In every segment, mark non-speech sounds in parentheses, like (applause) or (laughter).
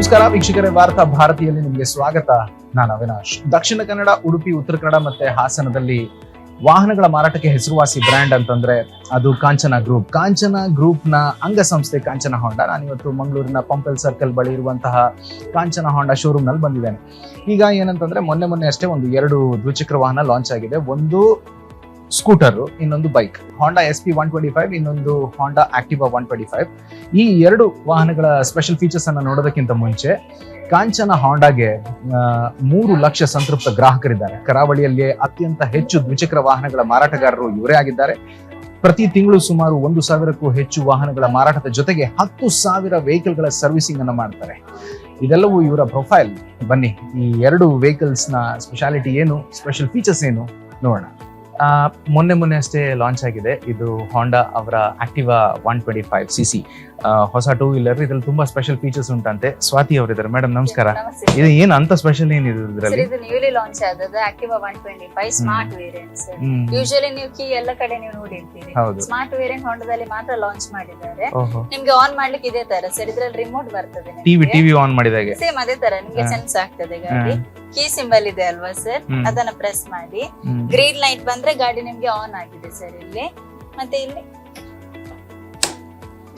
ನಮಸ್ಕಾರ ವೀಕ್ಷಕರೇ ಭಾರತ ಭಾರತೀಯಲ್ಲಿ ನಿಮಗೆ ಸ್ವಾಗತ. ನಾನು ಅವಿನಾಶ್. ದಕ್ಷಿಣ ಕನ್ನಡ, ಉಡುಪಿ, ಉತ್ತರ ಕನ್ನಡ ಮತ್ತೆ ಹಾಸನದಲ್ಲಿ ವಾಹನಗಳ ಮಾರಾಟಕ್ಕೆ ಹೆಸರುವಾಸಿ ಬ್ರ್ಯಾಂಡ್ ಅಂತಂದ್ರೆ ಅದು ಕಾಂಚನ ಗ್ರೂಪ್. ಕಾಂಚನ ಗ್ರೂಪ್ನ ಅಂಗಸಂಸ್ಥೆ ಕಾಂಚನ ಹೊಂಡ. ನಾನಿವತ್ತು ಮಂಗಳೂರಿನ ಪಂಪಲ್ ಸರ್ಕಲ್ ಬಳಿ ಇರುವಂತಹ ಕಾಂಚನ ಹೊಂಡ ಶೋರೂಮ್ನಲ್ಲಿ ಬಂದಿದ್ದೇನೆ. ಈಗ ಏನಂತಂದ್ರೆ ಮೊನ್ನೆ ಮೊನ್ನೆ ಅಷ್ಟೇ ಒಂದು ಎರಡು ದ್ವಿಚಕ್ರ ವಾಹನ ಲಾಂಚ್ ಆಗಿದೆ. ಒಂದು ಸ್ಕೂಟರ್, ಇನ್ನೊಂದು bike. Honda S P one twenty five ಇನ್ನೊಂದು Honda Activa one twenty five ಈ ಎರಡು ವಾಹನಗಳ ಸ್ಪೆಷಲ್ ಫೀಚರ್ಸ್ ಅನ್ನು ನೋಡೋದಕ್ಕಿಂತ ಮುಂಚೆ, ಕಾಂಚನ ಹಾಂಡಾಗೆ ಮೂರು ಲಕ್ಷ ಸಂತೃಪ್ತ ಗ್ರಾಹಕರಿದ್ದಾರೆ. ಕರಾವಳಿಯಲ್ಲಿ ಅತ್ಯಂತ ಹೆಚ್ಚು ದ್ವಿಚಕ್ರ ವಾಹನಗಳ ಮಾರಾಟಗಾರರು ಇವರೇ ಆಗಿದ್ದಾರೆ. ಪ್ರತಿ ತಿಂಗಳು ಸುಮಾರು ಒಂದು ಸಾವಿರಕ್ಕೂ ಹೆಚ್ಚು ವಾಹನಗಳ ಮಾರಾಟದ ಜೊತೆಗೆ ಹತ್ತು ಸಾವಿರ ವೆಹಿಕಲ್ಗಳ ಸರ್ವಿಸಿಂಗ್ ಅನ್ನು ಮಾಡ್ತಾರೆ. ಇದೆಲ್ಲವೂ ಇವರ ಪ್ರೊಫೈಲ್. ಬನ್ನಿ, ಈ ಎರಡು ವೆಹಿಕಲ್ಸ್ನ ಸ್ಪೆಷಾಲಿಟಿ ಏನು ಸ್ಪೆಷಲ್ ಫೀಚರ್ಸ್ ಏನು, ನೋಡೋಣ. ಮೊನ್ನೆ ಮೊನ್ನೆ ಅಷ್ಟೇ ಲಾಂಚ್ ಆಗಿದೆ. ಇದು ಹಾಂಡಾ ಅವರ Activa one twenty five C C ಹೊಸ ಟೂ ವೀಲರ್ ಇದ್ರಲ್ಲಿ ತುಂಬಾ ಸ್ಪೆಷಲ್ ಫೀಚರ್ಸ್ ಉಂಟಂತೆ. ಸ್ವಾತಿ ಅವರಿದ್ದಾರೆ. ಮೇಡಮ್ ನಮಸ್ಕಾರ. ಇದು ಏನು ಅಂತ ಸ್ಪೆಷಲ್ ಏನಿದೆ ಇದರಲ್ಲಿ? ಇದು ನ್ಯೂಲಿ ಲಾಂಚ್ ಆದದ್ದು Activa one twenty five smart variant usually ನೀವು ಕೀ ಎಲ್ಲ ಕಡೆ ನೀವು ನೋಡಿರ್ತೀರಿ. ಹೌದು. ಸ್ಮಾರ್ಟ್ ವೇರಿಯಂಟ್ ಹೊಂಡದಲ್ಲಿ ಮಾತ್ರ ಲಾಂಚ್ ಮಾಡಿದ್ದಾರೆ. ನಿಮ್ಗೆ ಆನ್ ಮಾಡ್ಲಿಕ್ಕೆ ಇದೇ ತರ ಸರ್ ಇದ್ರಲ್ಲಿ ರಿಮೋಟ್ ಬರ್ತದೆ ಟಿವಿ ಟಿವಿ ಆನ್ ಮಾಡಿದಾಗ. ಸೇಮ್ ಅದೇ ತರ ನಿಮ್ಗೆ ಸೆನ್ಸ್ ಆಗ್ತದೆ ಗಾಡಿ. ಕೀ ಸಿಂಬಲ್ ಇದೆ ಅಲ್ವಾ ಸರ್? ಅದನ್ನ ಪ್ರೆಸ್ ಮಾಡಿ. ಗ್ರೀನ್ ಲೈಟ್ ಬಂದ್ರೆ ಗಾಡಿ ನಿಮ್ಗೆ ಆನ್ ಆಗಿದೆ ಸರ್ ಇಲ್ಲಿ. ಮತ್ತೆ ಇಲ್ಲಿ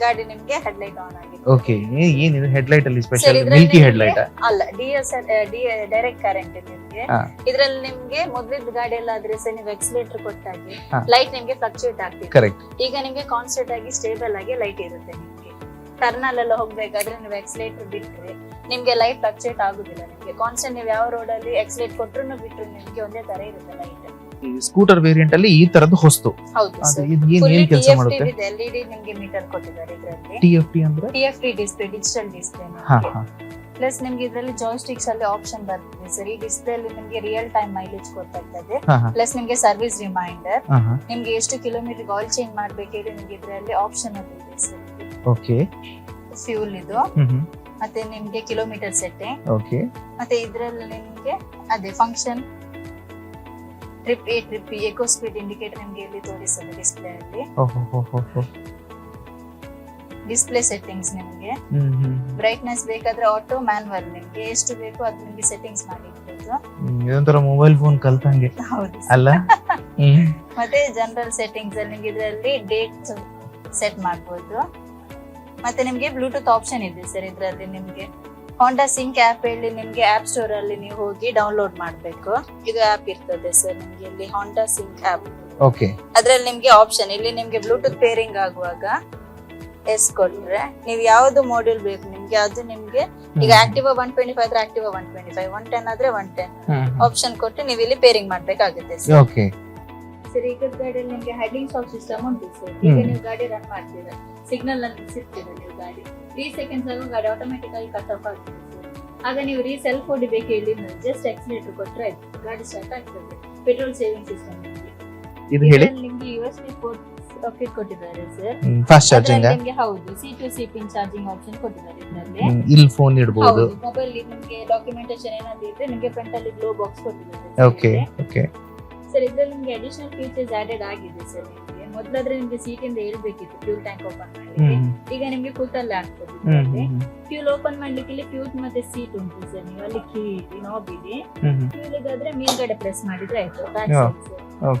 ಗಾಡಿ ನಿಮ್ಗೆ ಹೆಡ್ಲೈಟ್ ಆನ್ ಆಗಿದೆ. ಓಕೆ ಏನಿದೆ ಹೆಡ್ಲೈಟ್ ಅಲ್ಲಿ ಸರ್ ಸ್ಪೆಷಲ್ ಇದ್ರಲ್ಲಿ ಮಿಲ್ಕಿ ಹೆಡ್ಲೈಟ್ ಅಲ್ಲ ಡಿ ಡೈರೆಕ್ಟ್ ಕರೆಂಟ್ ನಿಮ್ಗೆ. ಇದ್ರಲ್ಲಿ ನಿಮ್ಗೆ ಮೊದ್ಲಿದ್ ಗಾಡಿ ಎಲ್ಲ ಆದ್ರೆ ಸರ್ ನೀವು ಎಕ್ಸಿಲೇಟರ್ ಕೊಟ್ಟಾಗಿ ಲೈಟ್ ನಿಮ್ಗೆ ಫ್ಲಕ್ಚುಯೇಟ್ ಆಗ್ತಿದೆ ಕರೆಕ್ಟ್ ಈಗ ನಿಮ್ಗೆ ಕಾನ್ಸ್ಟೆಂಟ್ ಆಗಿ ಸ್ಟೇಬಲ್ ಆಗಿ ಲೈಟ್ ಇರುತ್ತೆ ನಿಮ್ಗೆ. ಟರ್ನಲ್ ಎಲ್ಲ ಹೋಗ್ಬೇಕಾದ್ರೆ ನೀವು ಎಕ್ಸಿಲೇಟರ್ ಬಿಟ್ರೆ ನಿಮ್ಗೆ ಲೈಟ್ ಫ್ಲಕ್ಚುಯೇಟ್ ಆಗುದಿಲ್ಲ ನಿಮ್ಗೆ. ಕಾನ್ಸ್ಟೆಂಟ್ ನೀವು ಯಾವ ರೋಡ್ ಅಲ್ಲಿ ಎಕ್ಸಲೇಟ್ ಕೊಟ್ರು ಬಿಟ್ರು ನಿಮ್ಗೆ ಒಂದೇ ತರ ಇರುತ್ತೆ ಲೈಟ್ ಸ್ಕೂಟರ್ ವೇರಿಯಂಟ್ ಅಲ್ಲಿ ಈ ತರದ್ದು ಹೊಸ್ತು. ಹೌದು. ಅದು ಇದು ಏನ್ ಏನ್ ಕೆಲಸ ಮಾಡುತ್ತೆ? ಇದೆ. ಎಲ್ ಡಿ ನಿಮ್ಗೆ ಮೀಟರ್ ಕೊಟ್ಟಿದ್ದಾರೆ ಇದರಲ್ಲಿ. ಟಿ ಎಫ್ ಟಿ ಅಂದ್ರೆ? T F T display digital display ಹಾ ಹಾ. ಪ್ಲಸ್ ನಿಮ್ಗೆ ಇದರಲ್ಲಿ ಜಾಯ್ಸ್ಟಿಕ್ಸ್ ಅಲ್ಲಿ ಆಪ್ಷನ್ ಬರ್ತದೆ. ಸರ್ ಈ ಡಿಸ್ಪ್ಲೇ ಅಲ್ಲಿ ನಿಮ್ಗೆ ರಿಯಲ್ ಟೈಮ್ ಮೈಲೇಜ್ ಗೊತ್ತಾಗ್ತದೆ. ಹಾ ಹಾ. ಪ್ಲಸ್ ನಿಮ್ಗೆ ಸರ್ವಿಸ್ ರಿಮೈಂಡರ್ ಹಾ ಹಾ. ನಿಮ್ಗೆ ಎಷ್ಟು ಕಿಲೋಮೀಟರ್ ಆಯಿಲ್ ಚೇಂಜ್ ಮಾಡ್ಬೇಕು ಹೇಳಿ ನಿಮ್ಗೆ ಇದರಲ್ಲಿ ಆಪ್ಷನ್ ಇದೆ. ಸರ್ ಓಕೆ ಫ್ಯೂಲ್ ಇದು. ಹ್ಮ್ ಹ್ಮ್. ಮತ್ತೆ ನಿಮ್ಗೆ ಕಿಲೋಮೀಟರ್ ಸೆಟ್ಟಿಂಗ್ ಓಕೆ ಮತ್ತೆ ಇದ್ರಲ್ಲಿ ನಿಮ್ಗೆ ಅದೇ function trip A trip eco speed indicator ನಿಮ್ಗೆ ಇಲ್ಲಿ ತೋರಿಸ್ತದೆ ಡಿಸ್ಪ್ಲೇ ಅಲ್ಲಿ. ಡಿಸ್ಪ್ಲೇ ಸೆಟ್ಟಿಂಗ್ಸ್ ನಿಮ್ಗೆ. ಬ್ರೈಟ್ನೆಸ್ ಬೇಕಾದ್ರೆ ಆಟೋ ಮ್ಯಾನ್ವಲ್ ನಿಮ್ಗೆ. ಎಷ್ಟು ಬೇಕು ಅದು ನಿಮ್ಗೆ ಸೆಟ್ಟಿಂಗ್ಸ್ ಮಾಡಿ ಇದೊಂಥರ ಮೊಬೈಲ್ ಫೋನ್ ಕಲ್ತಂಗೆ. ಹೌದು. ಅಲ್ಲ? (laughs) ಮತ್ತೆ ಜನರಲ್ ಸೆಟ್ಟಿಂಗ್ಸ್ ಅಲ್ಲಿ ನಿಮ್ಗೆ ಇದರಲ್ಲಿ ಡೇಟ್ ಸೆಟ್ ಮಾಡ್ಬೋದು. ಮತ್ತೆ ನಿಮ್ಗೆ ಬ್ಲೂಟೂತ್ ಆಪ್ಷನ್ ಇದೆ ಸರ್ ಇದ್ರಲ್ಲಿ ನಿಮ್ಗೆ. ಹೋಂಡಾ ಸಿಂಕ್ ಆಪ್ ಹೇಳಿ ನಿಮ್ಗೆ ಆಪ್ ಸ್ಟೋರ್ ಅಲ್ಲಿ ನೀವು ಹೋಗಿ ಡೌನ್ಲೋಡ್ ಮಾಡ್ಬೇಕು. ಇದು ಆಪ್ ಇರ್ತದೆ ಸರ್ ನಿಮ್ಗೆ ಇಲ್ಲಿ ಹೋಂಡಾ ಸಿಂಕ್ ಆಪ್ ಓಕೆ ಅದ್ರಲ್ಲಿ ನಿಮ್ಗೆ ಆಪ್ಷನ್ ಇಲ್ಲಿ ನಿಮ್ಗೆ ಬ್ಲೂಟೂತ್ ಪೇರಿಂಗ್ ಆಗುವಾಗ ಎಸ್ ಕೊಟ್ರೆ ನೀವು ಯಾವ್ದು ಮಾಡ್ಯೂಲ್ ಬೇಕು ನಿಮ್ಗೆ ಅದು ನಿಮ್ಗೆ ಈಗ ಆಕ್ಟಿವ್ ಒನ್ ಟ್ವೆಂಟಿ ಫೈವ್ ಆದ್ರೆ Activa one twenty five one ten ಆದ್ರೆ ಒನ್ ಟೆನ್ ಆಪ್ಷನ್ ಕೊಟ್ಟು ನೀವು ಇಲ್ಲಿ ಪೇರಿಂಗ್ ಮಾಡ್ಬೇಕಾಗುತ್ತೆ ಸರ್ ಈಗ ಗಾಡಿಯಲ್ಲಿ ನಿಮ್ಗೆ ಹೈಡಿಂಗ್ ಸ್ಟಾಪ್ ಸಿಸ್ಟಮ್ ಉಂಟು ಸರ್. ಈಗ ನೀವು ಗಾಡಿ ರನ್ ಮಾಡ್ತೀರಾ? ಸಿಗ್ನಲ್ ಅಲ್ಲಿ ಸಿಗ್ತೀರಾ ನೀವು ಗಾಡಿ? ತ್ರೀ ಸೆಕೆಂಡ್ಸ್ ಆಗುವ ಗಾಡಿ ಆಟೋಮೆಟಿಕ್ ಆಗಿ ಕಟ್ ಆಫ್ ಆಗ್ತದೆ ಸರ್. ಆಗ ನೀವು ರೀ ಸೆಲ್ಫ್ ಹೊಡಿಬೇಕು ಹೇಳಿ ಜಸ್ಟ್ ಎಕ್ಸಿಲೇಟರ್ ಕೊಟ್ಟರೆ ಆಯ್ತು ಗಾಡಿ ಸ್ಟಾರ್ಟ್ ಆಗ್ತದೆ. ಪೆಟ್ರೋಲ್ ಸೇವಿಂಗ್ ಸಿಸ್ಟಮ್ ಇದು ಹೇಳಿ. ನಿಮ್ಗೆ U S B port socket ಕೊಟ್ಟಿದ್ದಾರೆ ಸರ್. ಫಾಸ್ಟ್ ಚಾರ್ಜಿಂಗ್ ನಿಮಗೆ ಹೌದು C to C pin charging option ಕೊಟ್ಟಿದ್ದಾರೆ ಇದರಲ್ಲಿ. ಇಲ್ಲಿ ಫೋನ್ ಇಡಬಹುದು ಹೌದು ಮೊಬೈಲ್ ನಿಮಗೆ ಡಾಕ್ಯುಮೆಂಟೇಶನ್ ಏನಾದ್ರು ಇದ್ರೆ ನಿಮಗೆ ಫ್ರಂಟ್ ಅಲ್ಲಿ ಗ್ಲೋ ಬಾಕ್ಸ್ ಕೊಟ್ಟಿದ್ದಾರೆ ಓಕೆ ಓಕೆ ಸರ್ ಇದ್ರಲ್ಲಿ ನಿಮ್ಗೆ ಅಡಿಷನಲ್ ಫೀಚರ್ಸ್ ಆಡೆಡ್ ಆಗಿದೆ ಸರ್ ನಿಮ್ಗೆ. ಮೊದ್ಲಾದ್ರೆ ನಿಮ್ಗೆ ಸೀಟ್ ಇಂದ ಹೇಳ್ಬೇಕಿತ್ತು ಫ್ಯೂಲ್ ಟ್ಯಾಂಕ್ ಓಪನ್ ಮಾಡ್ಲಿಕ್ಕೆ. ಈಗ ನಿಮ್ಗೆ ಕೂತಲ್ಲೇ ಆಗ್ತದೆ ಫ್ಯೂಲ್ ಓಪನ್ ಮಾಡ್ಲಿಕ್ಕೆ ಇಲ್ಲಿ ಫ್ಯೂಲ್ ಮತ್ತೆ ಸೀಟ್ ಉಂಟು ಸರ್ ನೀವು ಅಲ್ಲಿ ಕೀ ನಾಬ್ ಇದೆ. ಫ್ಯೂಲ್ ಇದಾದ್ರೆ ಮೇಲ್ಗಡೆ ಪ್ರೆಸ್ ಮಾಡಿದ್ರೆ ಆಯ್ತು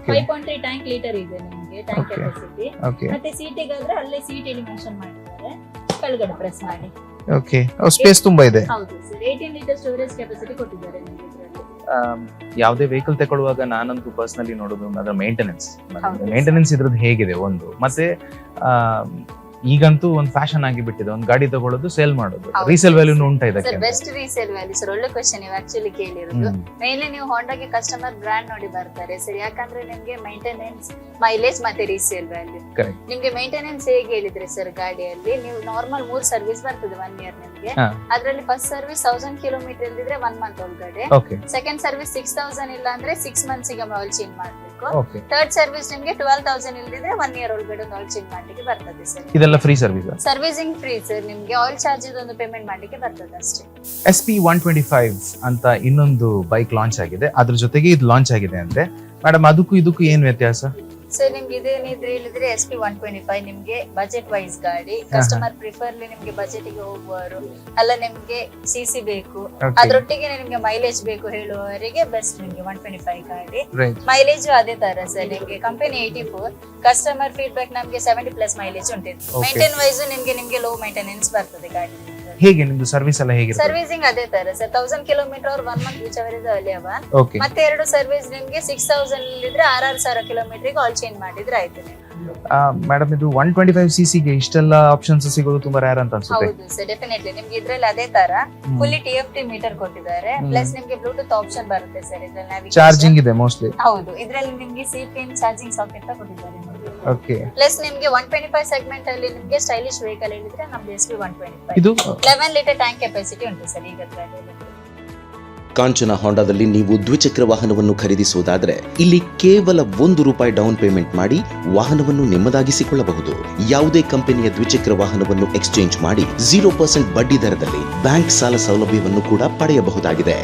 five point three tank litre ಇದೆ ನಿಮ್ಗೆ ಟ್ಯಾಂಕ್. ಕೆಪಾಸಿಟಿ ಮತ್ತೆ ಸೀಟಿಗಾದ್ರೆ ಅಲ್ಲೇ ಸೀಟ್ ಇಲ್ಲಿ ಮೆನ್ಷನ್ ಮಾಡಿದ್ದಾರೆ ಕೆಳಗಡೆ ಪ್ರೆಸ್ ಮಾಡಿ. ಓಕೆ ಸ್ಪೇಸ್ ತುಂಬಾ ಇದೆ. ಹೌದು sir eighteen litre storage capacity ಕೊಟ್ಟಿದ್ದಾರೆ ನಿಮ್ಗೆ. ಯಾವುದೇ ವೆಹಿಕಲ್ ತಗೊಳ್ಳುವಾಗ ನಾನಂತೂ ಪರ್ಸನಲಿ ನೋಡೋದು ಅದರ ಮೇಂಟೆನೆನ್ಸ್. ಮೇಂಟೆನೆನ್ಸ್ ಇದ್ರದ್ದು ಹೇಗಿದೆ ಒಂದು ಮತ್ತೆ ಆ, ಈಗಂತೂ ಒಂದು ಫ್ಯಾಷನ್ ಆಗಿ ಬಿಟ್ಟಿದೆ ಒಂದು ಗಾಡಿ ತಗೊಳ್ಳೋದು ಸೇಲ್ ಮಾಡೋದು. ರೀಸೇಲ್ ವ್ಯಾಲ್ಯೂ ಉಂಟಾ ಇದಕ್ಕೆ ಬೆಸ್ಟ್ ರೀಸೇಲ್ ವ್ಯಾಲ್ಯೂ ಸರ್ ಒಳ್ಳೆ ಕ್ವಶನ್ ನೀವು ಆಕ್ಚುಲಿ ಕೇಳಿರೋದು. ಮೇಲೆ ನೀವು ಹೋಂಡಾಗೆ ಕಸ್ಟಮರ್ ಬ್ರ್ಯಾಂಡ್ ನೋಡಿ ಬರ್ತಾರೆ. ಸರಿ ಯಾಕಂದ್ರೆ ನಿಮ್ಗೆ ಮೈಂಟೆನೆನ್ಸ್ ಮೈಲೇಜ್ ಮತ್ತೆ ರೀಸೇಲ್ ವ್ಯಾಲ್ಯೂ. ನಿಮ್ಗೆ ಮೈಂಟೆನೆನ್ಸ್ ಹೇಗೆ ಹೇಳಿದ್ರೆ ಸರ್ ಗಾಡಿಯಲ್ಲಿ? ನೀವು ನಾರ್ಮಲ್ ಮೂರ್ ಸರ್ವಿಸ್ ಬರ್ತದೆ ಒನ್ ಇಯರ್ ನಿಮ್ಗೆ. ಅದ್ರಲ್ಲಿ ಫಸ್ಟ್ ಸರ್ವಿಸ್ ತೌಸಂಡ್ ಕಿಲೋಮೀಟರ್ ಇಲ್ದಿದ್ರೆ ಒನ್ ಮಂತ್ ಒಳಗಡೆ. ಸೆಕೆಂಡ್ ಸರ್ವಿಸ್ ಸಿಕ್ಸ್ ತೌಸಂಡ್ ಇಲ್ಲ ಅಂದ್ರೆ ಸಿಕ್ಸ್ ಮಂತ್ಸ್ಗೆ ಮೊಬೈಲ್ ಚೇಂಜ್ ಮಾಡ್ಬೇಕು. ಓಕೆ ಥರ್ಡ್ ಸರ್ವಿಸ್ ನಿಮ್ಗೆ ಟ್ವೆಲ್ ತೌಸಂಡ್ ಇಲ್ದಿದ್ರೆ ಒನ್ ಇಯರ್ ಒಳಗಡೆ ಆಯಿಲ್ ಚೇಂಜ್ ಮಾಡ್ಲಿಕ್ಕೆ ಬರ್ತದೆ ಸರ್ ಇದೆಲ್ಲ free service servicing free sir ನಿಮ್ಗೆ ಆಯಿಲ್ ಚಾರ್ಜಸ್ ಒಂದು ಪೇಮೆಂಟ್ ಮಾಡ್ಲಿಕ್ಕೆ ಬರ್ತದೆ ಅಷ್ಟೇ. S P one twenty five ಅಂತ ಇನ್ನೊಂದು ಬೈಕ್ ಲಾಂಚ್ ಆಗಿದೆ. ಅದ್ರ ಜೊತೆಗೆ ಇದು ಲಾಂಚ್ ಆಗಿದೆ ಅಂದ್ರೆ ಮೇಡಮ್ ಅದಕ್ಕೂ ಇದಕ್ಕೂ ಏನ್ ವ್ಯತ್ಯಾಸ? ಸೊ ನಿಮ್ಗೆ ಇದೇನಿದ್ರೆ ಹೇಳಿದ್ರೆ S P one twenty five ನಿಮ್ಗೆ ಬಜೆಟ್ ವೈಸ್ ಗಾಡಿ. ಕಸ್ಟಮರ್ ಪ್ರಿಫರ್ಲಿ ನಿಮ್ಗೆ ಬಜೆಟ್ಗೆ ಹೋಗುವವರು. ಅಲ್ಲ ನಿಮ್ಗೆ ಸಿ ಸಿ ಬೇಕು. ಅದ್ರೊಟ್ಟಿಗೆ ನಿಮ್ಗೆ ಮೈಲೇಜ್ ಬೇಕು ಹೇಳುವವರಿಗೆ ಬೆಸ್ಟ್ ನಿಮ್ಗೆ ಒನ್ ಟ್ವೆಂಟಿ ಫೈವ್ ಗಾಡಿ ಮೈಲೇಜ್ ಅದೇ ತರ ಸರ್. ನಿಮ್ಗೆ company eighty four customer feedback ನಮ್ಗೆ ಸೆವೆಂಟಿ ಪ್ಲಸ್ ಮೈಲೇಜ್ ಉಂಟು. ಮೇಂಟೈನ್ ವೈಸ್ ನಿಮ್ಗೆ ನಿಮ್ಗೆ ಲೋ ಮೇಂಟೆನೆನ್ಸ್ ಬರ್ತದೆ ಗಾಡಿ. ಹೇಗೆ ನಿಮ್ದು ಸರ್ವಿಸ್ ಎಲ್ಲ ಹೇಗೆ ಸರ್ವಿಸಿಂಗ್ ಅದೇ ತರ ಸರ್. ತೌಸಂಡ್ ಕಿಲೋಮೀಟರ್ ಅವ್ರ ಒನ್ ಮಂತ್ ವಿಚ್ ಅವರ್ ಅವ ಓಕೆ ಮತ್ತೆ ಎರಡು ಸರ್ವಿಸ್ ನಿಮ್ಗೆ ಸಿಕ್ಸ್ ತೌಸಂಡ್ ಇದ್ರೆ ಆರಾರು ಸಾವಿರ ಕಿಲೋಮೀಟರ್ ಆಲ್ ಚೇಂಜ್ ಮಾಡಿದ್ರೆ ಆಯ್ತು ನಿಮ್ಗೆ. ಮೇಡಮ್ ಇದು ಒನ್ ಟ್ವೆಂಟಿ ಫೈವ್ ಸಿ ಸಿಗೆ ಇಷ್ಟೆಲ್ಲ ಆಪ್ಷನ್ಸ್ ಸಿಗೋದು ತುಂಬಾ ರೇರ್ ಅಂತ ಅನ್ಸುತ್ತೆ. ಹೌದು ಸರ್ ಡೆಫಿನೆಟ್ಲಿ ನಿಮ್ಗೆ ಇದ್ರಲ್ಲಿ ಅದೇ ತರ. Fully T F T meter ಕೊಟ್ಟಿದ್ದಾರೆ. ಪ್ಲಸ್ ನಿಮ್ಗೆ ಬ್ಲೂಟೂತ್ ಆಪ್ಷನ್ ಬರುತ್ತೆ ಸರ್ ಇದ್ರಲ್ಲಿ navigation. ಚಾರ್ಜಿಂಗ್ ಇದೆ ಮೋಸ್ಟ್ಲಿ ಹೌದು. ಇದ್ರಲ್ಲಿ ನಿಮ್ಗೆ ಸಿ ಚಾರ್ಜಿಂಗ್ ಸಾಕೆಟ್ ಕೊಟ್ಟಿದ್ದಾರೆ. ಓಕೆ ಪ್ಲಸ್ ನಿಮಗೆ ಒನ್ ಟ್ವೆಂಟಿ ಫೈವ್ ಸೆಗ್ಮೆಂಟ್ ಅಲ್ಲಿ ನಿಮಗೆ ಸ್ಟೈಲಿಶ್ ವೆಹಿಕಲ್ ನಮ್ದು ಎಸ್ ಒನ್ ಟ್ವೆಂಟಿ ಫೈವ್ ಇದು? ಲೆವೆನ್ ಲೀಟರ್ ಟ್ಯಾಂಕ್ ಕೆಪಾಸಿಟಿ ಉಂಟು ಸರ್ ಈಗ ಕಾಂಚನ ಹೊಂಡದಲ್ಲಿ ನೀವು ದ್ವಿಚಕ್ರ ವಾಹನವನ್ನು ಖರೀದಿಸುವುದಾದರೆ ಇಲ್ಲಿ ಕೇವಲ ಒಂದು ರೂಪಾಯಿ ಡೌನ್ ಪೇಮೆಂಟ್ ಮಾಡಿ ವಾಹನವನ್ನು ನಿಮ್ಮದಾಗಿಸಿಕೊಳ್ಳಬಹುದು. ಯಾವುದೇ ಕಂಪನಿಯ ದ್ವಿಚಕ್ರ ವಾಹನವನ್ನು ಎಕ್ಸ್ಚೇಂಜ್ ಮಾಡಿ ಜೀರೋ ಪರ್ಸೆಂಟ್ ಬಡ್ಡಿ ದರದಲ್ಲಿ ಬ್ಯಾಂಕ್ ಸಾಲ ಸೌಲಭ್ಯವನ್ನು ಕೂಡ ಪಡೆಯಬಹುದಾಗಿದೆ.